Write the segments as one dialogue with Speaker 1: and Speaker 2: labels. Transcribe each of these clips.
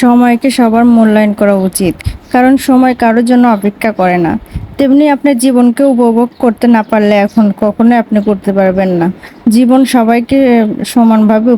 Speaker 1: সময়কে সবার মূল্যায়ন করা উচিত, কারণ সময় কারোর জন্য অপেক্ষা করে না। তেমনি আপনার জীবনকে উপভোগ করতে না পারলে এখন কখনোই আপনি করতে পারবেন না। জীবন সবাইকে সমানভাবে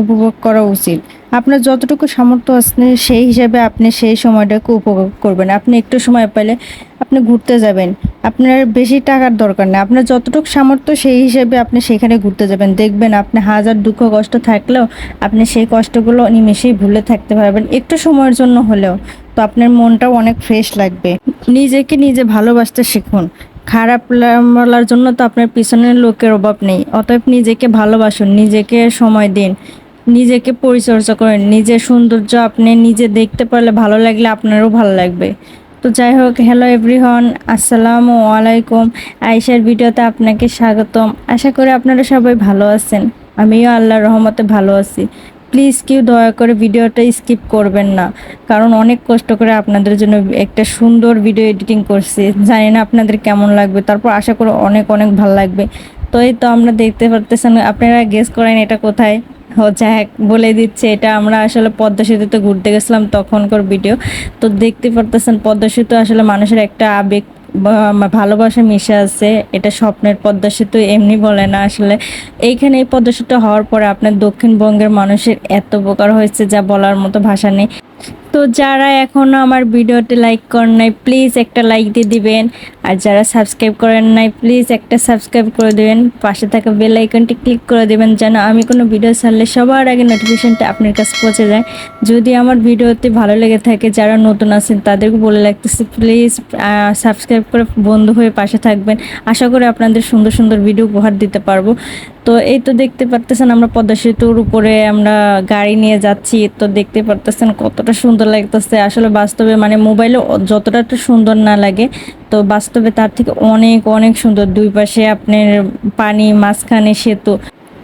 Speaker 1: উপভোগ করা উচিত। আপনার যতটুকু সামর্থ্য আছে, সেই হিসাবে আপনি সেই সময়টাকে উপভোগ করবেন। আপনি একটু সময় পেলে আপনি ঘুরতে যাবেন। আপনার বেশি টাকার দরকার নেই। আপনার যতটুকু সামর্থ্য, সেই হিসেবে আপনি সেখানে ঘুরতে যাবেন। দেখবেন আপনি হাজার দুঃখ কষ্ট থাকলেও আপনি সেই কষ্টগুলো নিমেষেই ভুলে থাকতে পারবেন। একটু সময়ের জন্য হলেও তো আপনার মনটাও অনেক ফ্রেশ লাগবে। নিজেকে নিজে ভালোবাসতে শিখুন। খারাপ বলার জন্য তো আপনার পিছনের লোকের অভাব নেই। অতএব নিজেকে ভালোবাসুন, নিজেকে সময় দিন, নিজেকে পরিচর্যা করেন। নিজের সৌন্দর্য আপনি নিজে দেখতে পারলে ভালো লাগলে আপনারও ভালো লাগবে। তো যাই হোক হ্যালো এভরিওয়ান আসসালামু আলাইকুম। আয়েশার ভিডিওতে আপনাকে স্বাগতম। আশা করি আপনারা সবাই ভালো আছেন। আমিও আল্লাহর রহমতে ভালো আছি। প্লিজ কেউ দয়া করে ভিডিওটা স্কিপ করবেন না। কারণ অনেক কষ্ট করে আপনাদের জন্য একটা সুন্দর ভিডিও এডিটিং করছি। জানি না আপনাদের কেমন লাগবে। তারপর আশা করি অনেক অনেক ভালো লাগবে। তো এই তো আমরা দেখতে পারতেছেন, আপনারা গেস করেন এটা কোথায়? ও যাক বলে দিচ্ছে, এটা আমরা আসলে পদ্মা সেতুতে ঘুরতে গেছিলাম তখনকার ভিডিও তো দেখতে পারতেছেন, পদ্মা সেতু আসলে মানুষের একটা আবেগ ভালোবাসা মিশে আছে। এটা স্বপ্নের পদ্মা সেতু এমনি বলে না আসলে। এইখানে এই পদ্মা সেতু হওয়ার পরে আপনার দক্ষিণবঙ্গের মানুষের এত উপকার হয়েছে যা বলার মতো ভাষা নেই। তো যারা এখনও আমার ভিডিওটি লাইক করেন নাই প্লিজ একটা লাইক দিয়ে দিবেন। আর যারা সাবস্ক্রাইব করেন নাই প্লিজ একটা সাবস্ক্রাইব করে দেবেন। পাশে থাকা বেল আইকনটি ক্লিক করে দেবেন যেন আমি কোনো ভিডিও ছাড়লে সবার আগে নোটিফিকেশনটা আপনার কাছে পৌঁছে যায়। যদি আমার ভিডিওতে ভালো লেগে থাকে, যারা নতুন আছেন, তাদেরকে বলে রাখতেছি প্লিজ সাবস্ক্রাইব করে বন্ধু হয়ে পাশে থাকবেন। আশা করি আপনাদের সুন্দর সুন্দর ভিডিও উপহার দিতে পারব। তো এই তো দেখতে পারতেছেন আমরা পদ্মা সেতুর উপরে আমরা গাড়ি নিয়ে যাচ্ছি, তো দেখতে পারতেছেন কতটা সুন্দর লাগতেছে। আসলে বাস্তবে মানে মোবাইলে যতটা সুন্দর না লাগে, তো বাস্তবে তার থেকে অনেক অনেক সুন্দর। দুই পাশে আপনার পানি, মাঝখানে সেতু।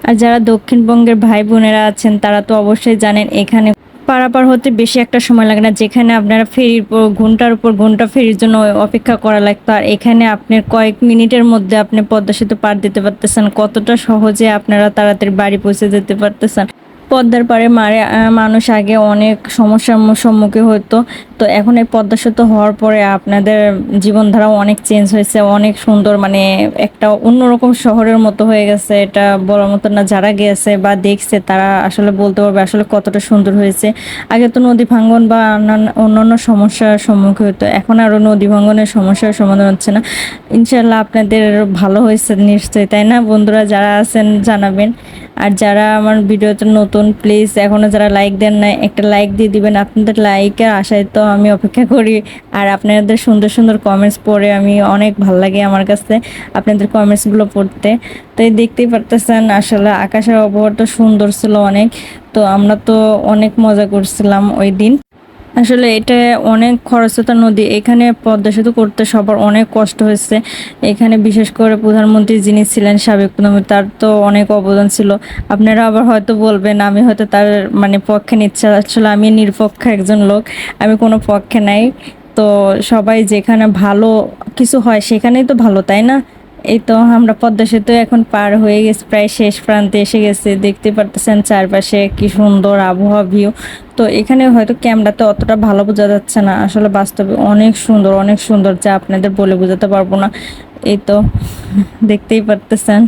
Speaker 1: আর যারা দক্ষিণবঙ্গের ভাই বোনেরা আছেন, তারা তো অবশ্যই জানেন, এখানে পারাপার হতে বেশি একটা সময় লাগে না। যেখানে আপনারা ফেরির ঘণ্টার উপর ঘণ্টা ফেরির জন্য অপেক্ষা করা লাগতো। আর এখানে আপনার কয়েক মিনিটের মধ্যে আপনি পদ্মা সেতু পার দিতে পারতেছেন। কতটা সহজে আপনারা তাড়াতাড়ি বাড়ি পৌঁছে যেতে পারতেছেন। পদ্মার পাড়ে মারে মানুষ আগে অনেক সমস্যার সম্মুখীন হতো তো এখন এই পদ্মা সেতু হওয়ার পরে আপনাদের জীবনধারাও অনেক চেঞ্জ হয়েছে, অনেক সুন্দর মানে একটা অন্যরকম শহরের মতো হয়ে গেছে। এটা বলার মতো না, যারা গেছে বা দেখছে, তারা আসলে বলতে পারবে আসলে কতটা সুন্দর হয়েছে। আগে তো নদী ভাঙ্গন বা অন্যান্য- অন্যান্য সমস্যার সম্মুখীন হতো এখন আরও নদী ভাঙ্গনের সমস্যার সমাধান হচ্ছে না। ইনশাল্লাহ আপনাদের ভালো হয়েছে নিশ্চয়ই, তাই না বন্ধুরা? যারা আছেন জানাবেন। আর যারা আমার ভিডিওতে নতুন প্লিজ এখনও যারা লাইক দেন না একটা লাইক দিয়ে দিবেন। আপনাদের লাইকের আশায় তো আমি অপেক্ষা করি। আর আপনাদের সুন্দর সুন্দর কমেন্টস পড়ে আমি অনেক ভালো লাগে আমার কাছে, আপনাদের কমেন্টসগুলো পড়তে। তো এই দেখতেই পারতেছেন, আসলে আকাশের আবহাওয়াটা সুন্দর ছিল অনেক। তো আমরা তো অনেক মজা করছিলাম ওই দিন। আসলে এটা অনেক খরস্রোতা নদী। এখানে পদ্মা সেতু করতে সবার অনেক কষ্ট হয়েছে। এখানে বিশেষ করে প্রধানমন্ত্রী যিনি ছিলেন সাবেক প্রধানমন্ত্রী, তার তো অনেক অবদান ছিল। আপনারা আবার হয়তো বলবেন, আমি হয়তো তার মানে পক্ষে নিচ্ছে। আসলে আমি নিরপক্ষ একজন লোক, আমি কোনো পক্ষে নাই। তো সবাই যেখানে ভালো কিছু হয়, সেখানেই তো ভালো, তাই না? এই তো আমরা পদ্মা সেতু এখন পার হয়ে গেছি, প্রায় শেষ প্রান্তে এসে গেছে। দেখতে পারতেছেন চারপাশে কি সুন্দর আবহাওয়া ভিউ তো এখানে হয়তো ক্যামেরাতে অতটা ভালো বোঝা যাচ্ছে না। আসলে বাস্তবে অনেক সুন্দর অনেক সুন্দর। যা আপনাদের বলে বোঝাতে পারব না। এই তো দেখতেই পারতেছেন।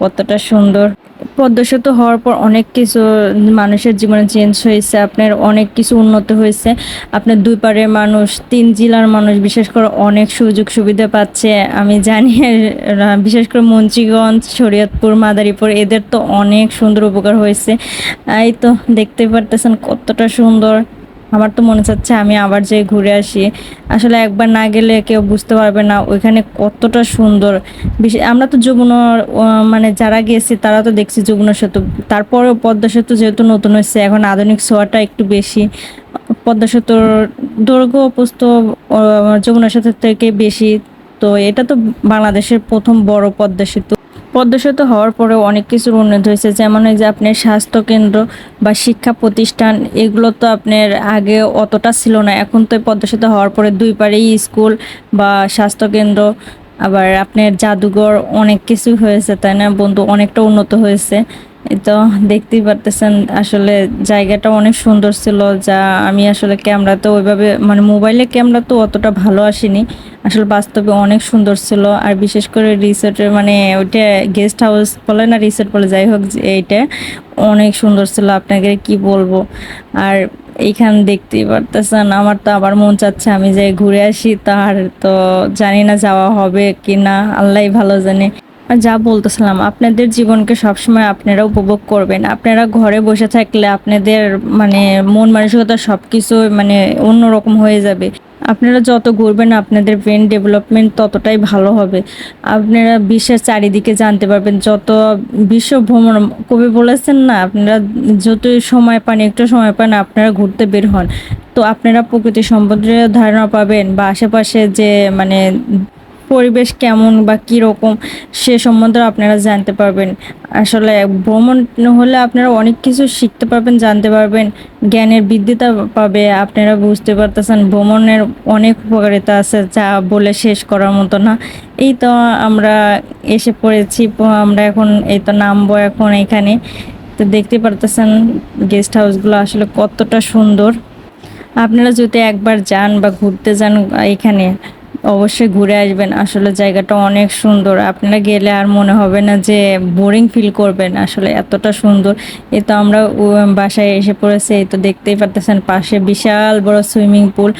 Speaker 1: কতটা সুন্দর। পদ্মা সেতু হওয়ার পর অনেক কিছু মানুষের জীবনে চেঞ্জ হয়েছে, আপনার অনেক কিছু উন্নত হয়েছে। আপনার দুই পাড়ের মানুষ, তিন জেলার মানুষ, বিশেষ করে অনেক সুযোগ সুবিধা পাচ্ছে। আমি জানি বিশেষ করে মুন্সিগঞ্জ, শরীয়তপুর, মাদারীপুর, এদের তো অনেক সুন্দর উপকার হয়েছে। এই তো দেখতে পারতেছেন কতটা সুন্দর। আমার তো মনে চাচ্ছে আমি আবার যাই ঘুরে আসি। আসলে একবার না গেলে কেউ বুঝতে পারবে না ওইখানে কতটা সুন্দর। বিশেষ আমরা তো যমুনা মানে যারা গেছি তারা তো দেখছি যমুনা সেতু। তারপরেও পদ্মা সেতু যেহেতু নতুন হয়েছে এখন আধুনিক ছোঁয়াটা একটু বেশি। পদ্মা সেতুর দৈর্ঘ্য প্রস্থ আহ, যমুনা সেতুর থেকে বেশি। তো এটা তো বাংলাদেশের প্রথম বড় পদ্মা সেতু। পদ্মা সেতু হওয়ার পরেও অনেক কিছুর উন্নতি হয়েছে। যেমন এই যে আপনার স্বাস্থ্যকেন্দ্র বা শিক্ষা প্রতিষ্ঠান, এগুলো তো আপনার আগে অতটা ছিল না। এখন তো পদ্মশত হওয়ার পরে দুই পারেই স্কুল বা স্বাস্থ্যকেন্দ্র, আবার আপনার জাদুঘর অনেক কিছু হয়েছে, তাই না বন্ধু? অনেকটা উন্নত হয়েছে।
Speaker 2: তো দেখতেই পারতেছেন, আসলে জায়গাটা অনেক সুন্দর ছিল, যা আমি আসলে ক্যামেরা তো ওইভাবে মানে মোবাইলে ক্যামেরা তো অতটা ভালো আসেনি, আসলে বাস্তবে অনেক সুন্দর ছিল, আর বিশেষ করে রিসোর্টের মানে ওইটা গেস্ট হাউস বলে না রিসোর্ট বলে, যাই হোক যে এইটা, অনেক সুন্দর ছিল, আপনাকে কি বলব, আর এইখান দেখতেই পারতেছেন, আমার তো আবার মন চাচ্ছে আমি যাই ঘুরে আসি, তার তো জানি না যাওয়া হবে কি না আল্লাহ ভালো জানে। যা বলতেছিলাম, আপনাদের জীবনকে সবসময় আপনারা উপভোগ করবেন। আপনারা ঘরে বসে থাকলে আপনাদের মানে মন মানসিকতা সব কিছু মানে অন্যরকম হয়ে যাবে। আপনারা যত ঘুরবেন, আপনাদের ব্রেন ডেভেলপমেন্ট ততটাই ভালো হবে। আপনারা বিশ্বের চারিদিকে জানতে পারবেন, যত বিশ্ব ভ্রমণ, কবি বলেছেন না, আপনারা যতই সময় পান, একটু সময় পান, আপনারা ঘুরতে বের হন। তো আপনারা প্রকৃতি সম্পর্কে ধারণা পাবেন বা আশেপাশে যে মানে পরিবেশ কেমন বা কীরকম সে সম্বন্ধে আপনারা জানতে পারবেন। আসলে ভ্রমণ হলে আপনারা অনেক কিছু শিখতে পারবেন, জানতে পারবেন, জ্ঞানের বৃদ্ধিতা পাবে, আপনারা বুঝতে পারতেছেন ভ্রমণের অনেক উপকারিতা আছে যা বলে শেষ করার মতো না। এই তো আমরা এসে পড়েছি, আমরা এখন এই তো নামবো এখন এখানে। তো দেখতে পারতেছেন গেস্ট হাউসগুলো আসলে কতটা সুন্দর। আপনারা যদি একবার যান বা ঘুরতে যান এখানে অবশ্যই ঘুরে আসবেন। আসলে জায়গাটা অনেক সুন্দর। আপনারা গেলে আর মনে হবে না যে বোরিং ফিল করবেন। আসলে এতটা সুন্দর। এই তো আমরা বাসায় এসে পড়েছি। এই তো দেখতেই পারতেছেন পাশে বিশাল বড় সুইমিং পুল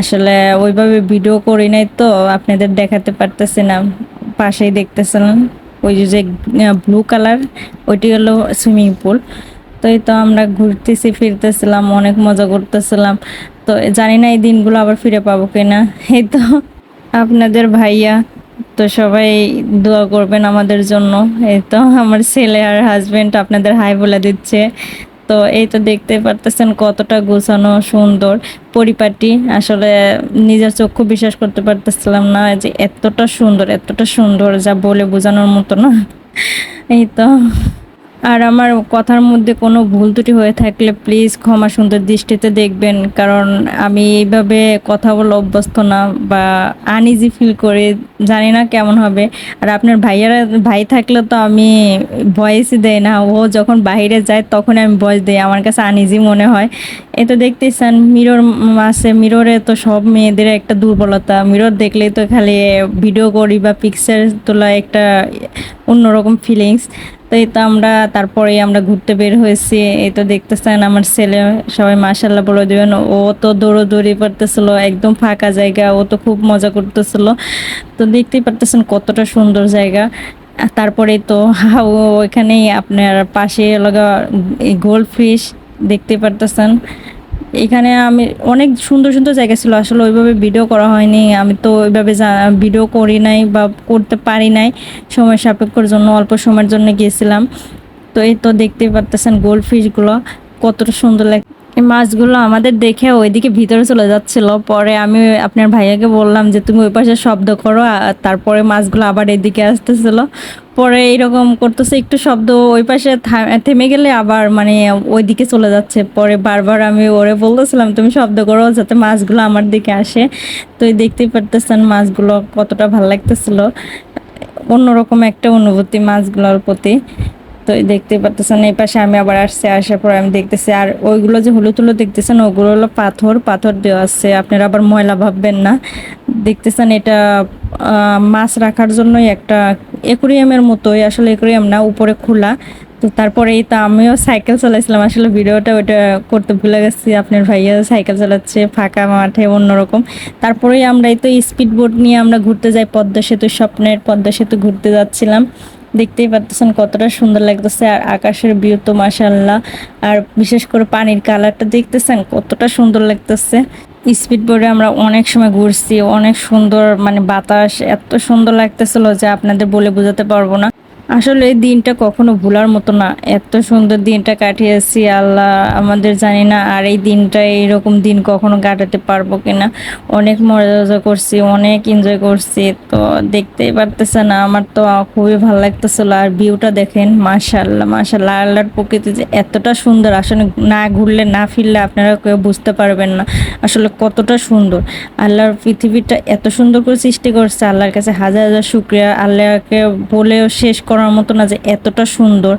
Speaker 2: আসলে ওইভাবে ভিডিও করি নাই তো, আপনাদের দেখাতে পারতেছি না পাশেই দেখতেছেন ওই যে ব্লু কালার ওইটি হলো সুইমিং পুল তো এই তো আমরা ঘুরতেছি, ফিরতেছিলাম, অনেক মজা করতেছিলাম। তো জানি না এই দিনগুলো আবার ফিরে পাবো কিনা। এই তো আপনাদের ভাইয়া, তো সবাই দোয়া করবেন আমাদের জন্য। এই তো আমার ছেলে আর হাজবেন্ড আপনাদের হাই বলে দিচ্ছে। তো এই তো দেখতে পারতেছেন কতটা গোছানো সুন্দর। পরিপাটি, আসলে নিজের চক্ষু বিশ্বাস করতে পারতেছিলাম না যে এতটা সুন্দর এতটা সুন্দর যা বলে বোঝানোর মতো না। এই তো। আর আমার কথার মধ্যে কোনো ভুল ত্রুটি হয়ে থাকলে প্লিজ ক্ষমা সুন্দর দৃষ্টিতে দেখবেন। কারণ আমি এইভাবে কথা বলে অভ্যস্ত না বা আনইজি ফিল করে জানি না কেমন হবে। আর আপনার ভাইয়ারা, ভাই থাকলে তো আমি ভয়েসই দেয় না। ও যখন বাইরে যায় তখন আমি ভয়েস দিই। আমার কাছে আনইজি মনে হয়। এ তো দেখতেছেন মিরর আছে। মিররে তো সব মেয়েদের একটা দুর্বলতা। মিরর দেখলেই তো খালি ভিডিও করি বা পিকচার তোলা একটা অন্যরকম ফিলিংস তো এই তো আমরা তারপরে আমরা ঘুরতে বের হয়েছি। এই তো দেখতেছেন আমার ছেলে, সবাই মাসাল্লাহ বলে দেবেন। ও তো দৌড়োদৌড়ি করতেছিল, একদম ফাঁকা জায়গা, ও তো খুব মজা করতেছিল। তো দেখতেই পারতেছেন কতটা সুন্দর জায়গা। তারপরে তো ওইখানেই আপনার পাশে লগা গোল্ড ফিশ দেখতে পারতেছেন। এখানে আমি অনেক সুন্দর সুন্দর জায়গা ছিল। আসলে ওইভাবে ভিডিও করা হয়নি। আমি তো ওইভাবে ভিডিও করি নাই বা করতে পারি নাই। সময় সাপেক্ষর জন্য, অল্প সময়ের জন্য গিয়েছিলাম। তো এই তো দেখতেই পারতেছেন গোল্ড ফিশগুলো কতটা সুন্দর লাগে মাছগুলো আমাদের দেখে ওইদিকে ভিতরে চলে যাচ্ছিল। পরে আমি আপনার ভাইয়াকে বললাম যে, তুমি ওই পাশে শব্দ করো তারপরে মাছগুলো আবার এদিকে আসতেছিল। পরে এইরকম করতেছে, একটু শব্দ ওই পাশে থেমে গেলে আবার মানে ওইদিকে চলে যাচ্ছে। পরে বারবার আমি ওরে বলতেছিলাম, তুমি শব্দ করো যাতে মাছগুলো আমার দিকে আসে। তো দেখতেই পারতেছেন মাছগুলো কতটা ভালো লাগতেছিল। অন্যরকম একটা অনুভূতি মাছগুলোর প্রতি। তো দেখতে পারতেছেন, এই পাশে আমি আবার আসছি, আসার পর আমি দেখতেছি, আর ওইগুলো যে হলুদ হলুদ দেখতেছেন, ওগুলো হলো পাথর পাথর দেওয়া আছে। আপনারা আবার ময়লা ভাববেন না। দেখতেছেন এটা মাছ রাখার জন্যই একটা একুরিয়ামের মতোই, আসলে একুরিয়াম না, উপরে খোলা। তো তারপরে এই তো আমিও সাইকেল চালাইছিলাম, আসলে ভিডিওটা ওইটা করতে ভুলে গেছি, আপনার ভাইয়া সাইকেল চালাচ্ছে ফাঁকা মাঠে অন্যরকম। তারপরেই আমরা এই তো স্পিড বোট নিয়ে আমরা ঘুরতে যাই, পদ্মা সেতু স্বপ্নের পদ্মা সেতু ঘুরতে যাচ্ছিলাম। দেখতেই পাচ্ছেন কতটা সুন্দর লাগতেছে আর আকাশের ভিউ তো মাসাল্লাহ আর বিশেষ করে পানির কালারটা দেখতেছেন কতটা সুন্দর লাগতেছে। স্পিড বোর্ডে আমরা অনেক সময় ঘুরছি, অনেক সুন্দর মানে বাতাস, এত সুন্দর লাগতেছিল যে আপনাদের বলে বোঝাতে পারব না। আসলে দিনটা কখনো ভুলার মতো না। এত সুন্দর দিনটা কাটিয়েছি, আল্লাহ আমাদের জানি না আর এই দিনটা এইরকম দিন কখনো কাটাতে পারব কিনা। অনেক মজা করছি, অনেক এনজয় করছি, তো দেখতেই পারতেছে না আমার তো খুবই ভালো লাগতেছিল। আর ভিউটা দেখেন মাশাল্লাহ মাশাল্লাহ আল্লাহর প্রকৃতি যে এতটা সুন্দর। আসলে না ঘুরলে, না ফিরলে আপনারা কেউ বুঝতে পারবেন না আসলে কতটা সুন্দর। আল্লাহর পৃথিবীটা এত সুন্দর করে সৃষ্টি করছে, আল্লাহর কাছে হাজার হাজার শুক্রিয়া। আল্লাহকে বলেও শেষ করার করার মতো না যে এতটা সুন্দর।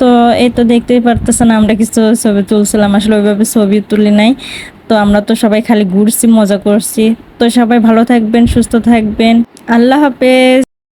Speaker 2: তো এই তো দেখতেই পারতেছেন আমরা কিছু ছবি তুলছিলাম, আসলে ওইভাবে ছবি তুলি নাই। তো আমরা তো সবাই খালি ঘুরছি, মজা করছি। তো সবাই ভালো থাকবেন, সুস্থ থাকবেন। আল্লাহ হাফেজ।